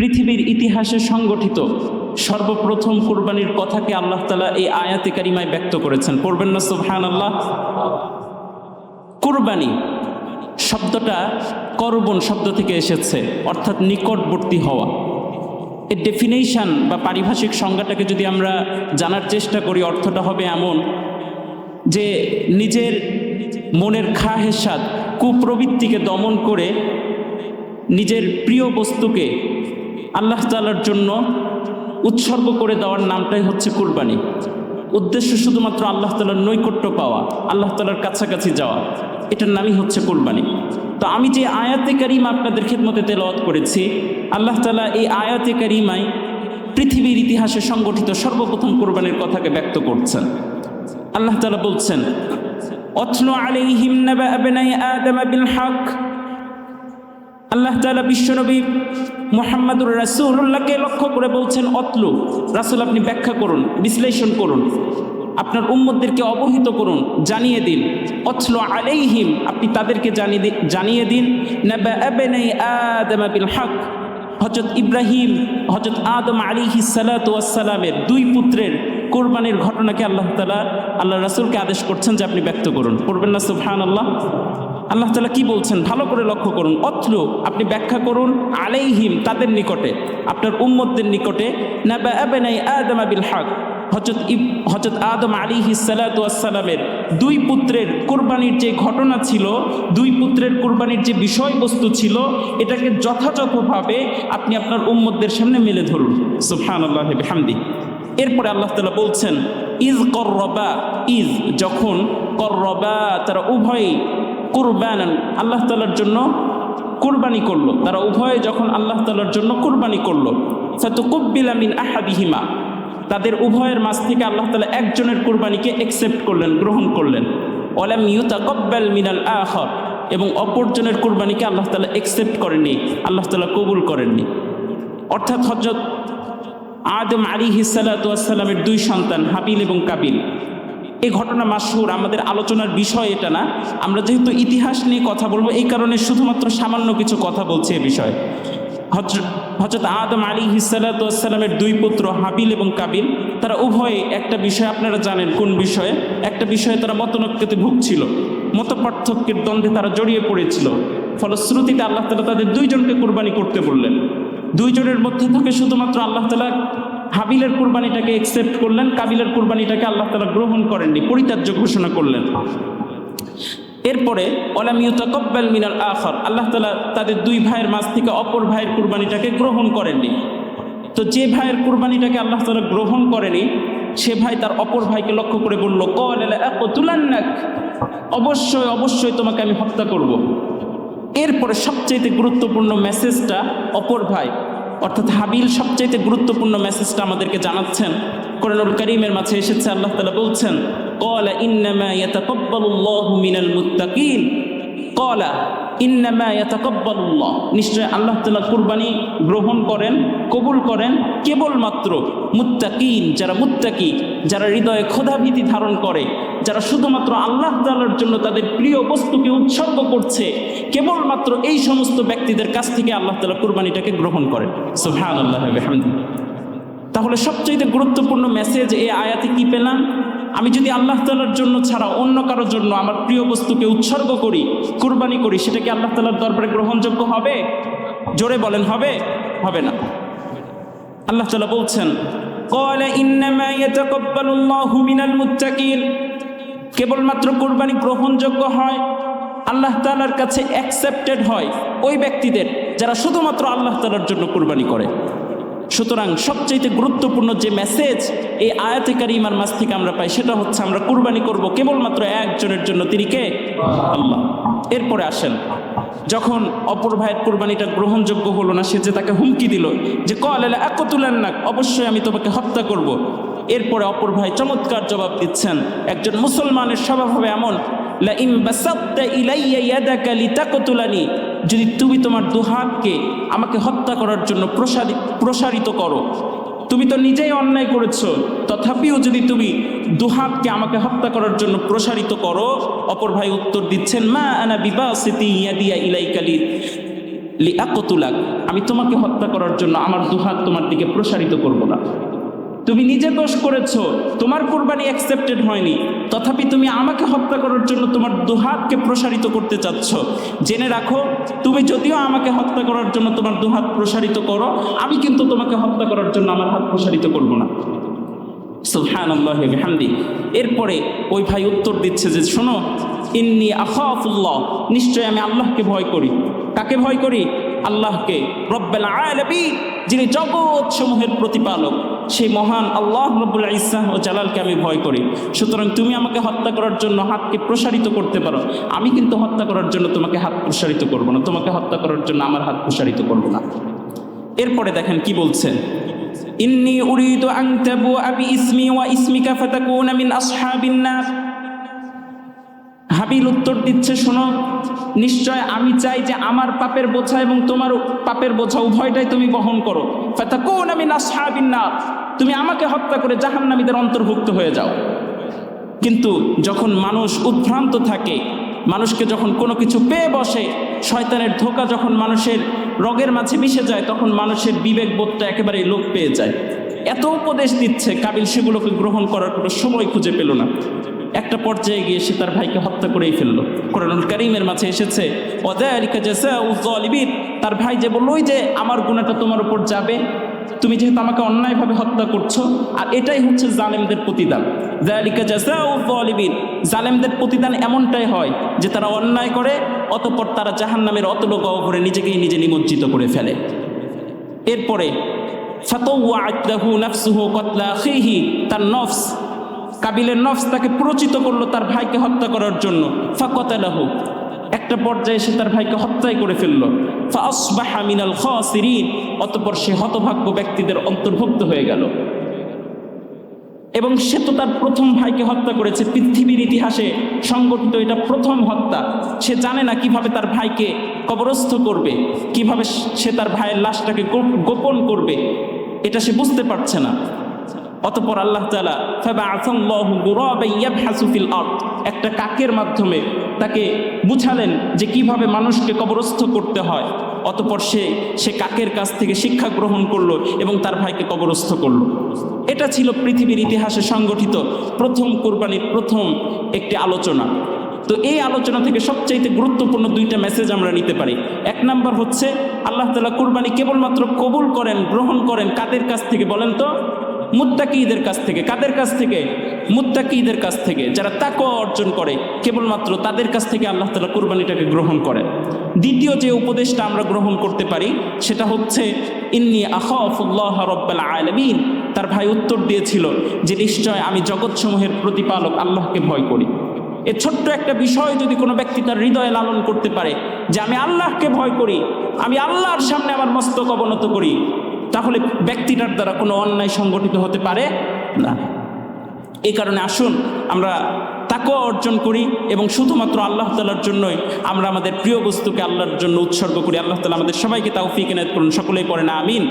পৃথিবীর ইতিহাসে সংগঠিত সর্বপ্রথম কোরবানির কথাকে আল্লাহ তালা এই আয়াতে কারিমায় ব্যক্ত করেছেন। পড়বেন না সুবহান আল্লাহ কোরবানি শব্দটা করবন শব্দ থেকে এসেছে, অর্থাৎ নিকটবর্তী হওয়া। এর ডেফিনেশন বা পারিভাষিক সংজ্ঞাটাকে যদি আমরা জানার চেষ্টা করি, অর্থটা হবে এমন যে নিজের মনের খাহেসাদ কুপ্রবৃত্তিকে দমন করে নিজের প্রিয় বস্তুকে আল্লাহ তালার জন্য উৎসর্গ করে দেওয়ার নামটাই হচ্ছে কুরবানি। উদ্দেশ্য শুধুমাত্র আল্লাহ তালার নৈকট্য পাওয়া, আল্লাহ তালার কাছাকাছি যাওয়া, এটার নামই হচ্ছে কুরবানি। তো আমি যে আয়াতে কারিমা আপনাদের খেদমতে তেলাওয়াত করেছি, আল্লাহ তালা এই আয়াতে কারিমায় পৃথিবীর ইতিহাসে সংগঠিত সর্বপ্রথম কোরবানির কথাকে ব্যক্ত করছেন। আল্লাহ তালা বলছেন অথলো আলাইহিম নাবা আবনাই আদম বিল হক। আল্লাহ তালা বিশ্বনবী মোহাম্মদুর রাসুল্লাহকে লক্ষ্য করে বলছেন, অতলু, রাসুল আপনি ব্যাখ্যা করুন, বিশ্লেষণ করুন। আপনার উম্মদদেরকে অবহিত করুন, জানিয়ে দিন। অথলো আলাইহিম, আপনি তাদেরকে জানিয়ে দি- জানিয়ে দিন। হক। হজরত ইব্রাহিম হজরত আদম আলী সালাতামের দুই পুত্রের কোরবানির ঘটনাকে আল্লাহ তালা আল্লাহ রাসুলকে আদেশ করছেন যে আপনি ব্যক্ত করুন। করবেন না সুফহান আল্লাহ আল্লাহ তালা কি বলছেন? ভালো করে লক্ষ্য করুন। অত্র আপনি ব্যাখ্যা করুন, আলাইহিম তাদের নিকটে, আপনার উম্মতদের নিকটে, নাবা আদম আবিল হক। হজরত ইব হজরত আদম আলী সালাতামের দুই পুত্রের কোরবানির যে ঘটনা ছিল, দুই পুত্রের কোরবানির যে বিষয়বস্তু ছিল, এটাকে যথাযথভাবে আপনি আপনার উম্মতদের সামনে মেলে ধরুন। সুফহান আল্লাহ হামদি এরপরে আল্লাহ তালা বলছেন, ইজ কররবা ইজ যখন কররবা, তারা উভয়ই কুরবানান, আল্লাহ তালার জন্য কুরবানি করল। তারা উভয়ে যখন আল্লাহ তালার জন্য কুরবানি করল মিন আহাদিহিমা, তাদের উভয়ের মাঝ থেকে আল্লাহ তালা একজনের কুরবানিকে একসেপ্ট করলেন, গ্রহণ করলেন। ওলাম ইউতাকব্বাল মিনাল আখর, এবং অপরজনের কুরবানিকে আল্লাহ তালা একসেপ্ট করেননি, আল্লাহ তালা কবুল করেননি। অর্থাৎ হজরত আদম আলী হিসালাতামের দুই সন্তান, হাবিল এবং কাবিল। এই ঘটনা মাসহুর, আমাদের আলোচনার বিষয় এটা না। আমরা যেহেতু ইতিহাস নিয়ে কথা বলব, এই কারণে শুধুমাত্র সামান্য কিছু কথা বলছি এ বিষয়ে। হজরত আদম আলী হিসালাতামের দুই পুত্র হাবিল এবং কাবিল, তারা উভয়ে একটা বিষয় আপনারা জানেন কোন বিষয়ে? একটা বিষয়ে তারা মতনৈক্যতে ভুগছিল। মত পার্থক্যের দ্বন্দ্বে তারা জড়িয়ে পড়েছিল। ফলশ্রুতিতে আল্লাহ তালা তাদের দুইজনকে কোরবানি করতে বললেন। দুইজনের মধ্যে থেকে শুধুমাত্র আল্লাহ তালা হাবিলের কুরবানিটাকে একসেপ্ট করলেন, কাবিলের কুরবানিটাকে আল্লাহ তালা গ্রহণ করেননি, পরিত্যাজ্য ঘোষণা করলেন এরপরে অলামিউতাকব্বাল মিনাল আখর, আল্লাহ তালা তাদের দুই ভাইয়ের মাঝ থেকে অপর ভাইয়ের কুরবানিটাকে গ্রহণ করেননি তো যে ভাইয়ের কুরবানিটাকে আল্লাহ তালা গ্রহণ করেনি, সে ভাই তার অপর ভাইকে লক্ষ্য করে বলল কলান্নাক অবশ্যই অবশ্যই তোমাকে আমি হত্যা করব। এরপরে সবচাইতে গুরুত্বপূর্ণ মেসেজটা অপর ভাই অর্থাৎ হাবিল সবচাইতে গুরুত্বপূর্ণ মেসেজটা আমাদেরকে জানাচ্ছেন। কোরআনুল করিমের মাঝে এসেছে, আল্লাহ তালা বলছেন, কলা ইন্নামা ইয়াতাকাব্বালুল্লাহু মিনাল মুত্তাকিন। কলা ইন্নামা ইয়াতাকাব্বালুল্লাহ। নিশ্চয় আল্লাহ তাআলা কুরবানি গ্রহণ করেন, কবুল করেন কেবলমাত্র মুত্তাকিন, যারা মুত্তাকি, যারা হৃদয়ে ক্ষোধাভীতি ধারণ করে, যারা শুধুমাত্র আল্লাহ তাআলার জন্য তাদের প্রিয় বস্তুকে উৎসর্গ করছে, কেবলমাত্র এই সমস্ত ব্যক্তিদের কাছ থেকে আল্লাহ তাআলা কুরবানিটাকে গ্রহণ করেন। সুবহানাল্লাহি ওয়া বিহামদিহি। তাহলে সবচেয়ে গুরুত্বপূর্ণ মেসেজ এই আয়াতে কি পেলাম? আমি যদি আল্লাহ তালার জন্য ছাড়া অন্য কারোর জন্য আমার প্রিয় বস্তুকে উৎসর্গ করি, কুরবানি করি, সেটা কি আল্লাহ তালার দরবারে গ্রহণযোগ্য হবে? জোরে বলেন, হবে? হবে না। আল্লাহ তালা বলছেন কেবলমাত্র কোরবানি গ্রহণযোগ্য হয়, আল্লাহ তালার কাছে অ্যাকসেপ্টেড হয় ওই ব্যক্তিদের যারা শুধুমাত্র আল্লাহ তালার জন্য কোরবানি করে। সুতরাং সবচেয়ে গুরুত্বপূর্ণ যে মেসেজ এই আয়াতে কারিমার মাছ থেকে আমরা পাই, সেটা হচ্ছে আমরা কুরবানি করব কেবলমাত্র একজনের জন্য। তিনি কে? আল্লাহ। এরপরে আসেন। যখন অপর ভাইয়ের কুরবানিটা গ্রহণযোগ্য হলো না, সে যে তাকে হুমকি দিল যে, কল এলা একতুলেন না অবশ্যই আমি তোমাকে হত্যা করব। এরপরে অপর ভাই চমৎকার জবাব দিচ্ছেন, একজন মুসলমানের স্বভাব হবে এমন, লা ইম ইলাইয়া যদি তুমি তোমার দুহাতকে আমাকে হত্যা করার জন্য প্রসারি, প্রসারিত করো, তুমি তো নিজেই অন্যায় করেছ, তথাপিও যদি তুমি দুহাতকে আমাকে হত্যা করার জন্য প্রসারিত করো, অপর ভাই উত্তর দিচ্ছেন, মা আনা বিবাসিতি ইয়াদিয়া ইলাইকালি লি আকতুলাক আমি তোমাকে হত্যা করার জন্য আমার দুহাত তোমার দিকে প্রসারিত করব না। তুমি নিজে দোষ করেছ, তোমার কোরবানি অ্যাকসেপ্টেড হয়নি। তথাপি তুমি আমাকে হত্যা করার জন্য তোমার দুহাতকে প্রসারিত করতে চাচ্ছ। জেনে রাখো, তুমি যদিও আমাকে হত্যা করার জন্য তোমার দুহাত প্রসারিত করো, আমি কিন্তু তোমাকে হত্যা করার জন্য আমার হাত প্রসারিত করব না। সুবহানাল্লাহি এরপরে ওই ভাই উত্তর দিচ্ছে যে, শোনো, ইন্নি আখাফুল্লাহ নিশ্চয় আমি আল্লাহকে ভয় করি। কাকে ভয় করি? আল্লাহকে। রব্বাল আলামিন, যিনি জগৎ সমূহের প্রতিপালক। সেই মহান আল্লাহ রব্বুল ইসাহ ও জালালকে আমি ভয় করি। সুতরাং তুমি আমাকে হত্যা করার জন্য হাতকে প্রসারিত করতে পারো। আমি কিন্তু হত্যা করার জন্য তোমাকে হাত প্রসারিত করব না। তোমাকে হত্যা করার জন্য আমার হাত প্রসারিত করব না। এরপরে দেখেন কি বলছেন ইন্নি উরিদু আন তাবু আবি ইসমি ওয়া ইসমিকা ফাতাকুনা মিন আসহাবিন নার। হাবিল উত্তর দিচ্ছে, শোনো, নিশ্চয় আমি চাই যে আমার পাপের বোঝা এবং তোমার পাপের বোঝা উভয়টাই তুমি বহন করো। আসহাবিন নার, তুমি আমাকে হত্যা করে জাহান্নামীদের অন্তর্ভুক্ত হয়ে যাও। কিন্তু যখন মানুষ উদ্ভ্রান্ত থাকে, মানুষকে যখন কোনো কিছু পেয়ে বসে, শয়তানের ধোকা যখন মানুষের রগের মাঝে মিশে যায়, তখন মানুষের বিবেক বোধটা একেবারেই লোপ পেয়ে যায়। এত উপদেশ দিচ্ছে কাবিল, সেগুলোকে গ্রহণ করার কোনো সময় খুঁজে পেল না। একটা পর্যায়ে গিয়ে সে তার ভাইকে হত্যা করেই ফেলল। কোরআনুল করিমের মাঝে এসেছে তার ভাই যে বলল যে আমার গুণাটা তোমার উপর যাবে, তুমি যেহেতু আমাকে অন্যায়ভাবে হত্যা করছ, আর এটাই হচ্ছে জালেমদের প্রতিদান। জালিকা জাযাউয-যালিমিন জালেমদের প্রতিদান এমনটাই হয় যে তারা অন্যায় করে, অতঃপর তারা জাহান জাহান্নামের অতল গহ্বরে নিজেকেই নিজে নিমজ্জিত করে ফেলে। এরপরে, ফাতাওয়াআত লাহু নাফসুহু কতলা আখিহি তার নফস কাবিলের নফস তাকে প্রচিত করল তার ভাইকে হত্যা করার জন্য। ফাকতালাহু। একটা পর্যায়ে সে তার ভাইকে হত্যাই করে ফেলল। ফাসবাহা মিনাল খাসিরিন। অতঃপর সে হতভাগ্য ব্যক্তিদের অন্তর্ভুক্ত হয়ে গেল। এবং সে তো তার প্রথম ভাইকে হত্যা করেছে। পৃথিবীর ইতিহাসে সংগঠিত এটা প্রথম হত্যা। সে জানে না কীভাবে তার ভাইকে কবরস্থ করবে। কীভাবে সে তার ভাইয়ের লাশটাকে গোপন করবে। এটা সে বুঝতে পারছে না। অতপর আল্লাহ তালা ফিল আর্থ একটা কাকের মাধ্যমে তাকে বুঝালেন যে কীভাবে মানুষকে কবরস্থ করতে হয়। অতপর সে সে কাকের কাছ থেকে শিক্ষা গ্রহণ করল এবং তার ভাইকে কবরস্থ করল। এটা ছিল পৃথিবীর ইতিহাসে সংগঠিত প্রথম কোরবানির প্রথম একটি আলোচনা। তো এই আলোচনা থেকে সবচাইতে গুরুত্বপূর্ণ দুইটা মেসেজ আমরা নিতে পারি। এক নাম্বার হচ্ছে, আল্লাহ তালা কুরবানি কেবলমাত্র কবুল করেন, গ্রহণ করেন কাদের কাছ থেকে বলেন তো? মুত্তাকিদের কাছ থেকে, কাদের কাছ থেকে? মুত্তাকিদের কাছ থেকে। যারা তাকও অর্জন করে, কেবলমাত্র তাদের কাছ থেকে আল্লাহ তালা কুরবানিটাকে গ্রহণ করেন দ্বিতীয় যে উপদেশটা আমরা গ্রহণ করতে পারি, সেটা হচ্ছে, ইন্নি আখাফুল্লাহ রব্বাল আলমিন। তার ভাই উত্তর দিয়েছিল যে, নিশ্চয় আমি জগৎসমূহের প্রতিপালক আল্লাহকে ভয় করি। এ ছোট্ট একটা বিষয় যদি কোনো ব্যক্তি তার হৃদয়ে লালন করতে পারে, যে, আমি আল্লাহকে ভয় করি, আমি আল্লাহর সামনে আমার মস্তক অবনত করি। তাহলে ব্যক্তিটার দ্বারা কোনো অন্যায় সংগঠিত হতে পারে না। এই কারণে আসুন, আমরা তাকেও অর্জন করি এবং শুধুমাত্র আল্লাহ তালার জন্যই আমরা আমাদের প্রিয় বস্তুকে আল্লাহর জন্য উৎসর্গ করি। আল্লাহ তালা আমাদের সবাইকে তাও ফিকেনায়ত করুন, সকলেই পড়ে না আমিন।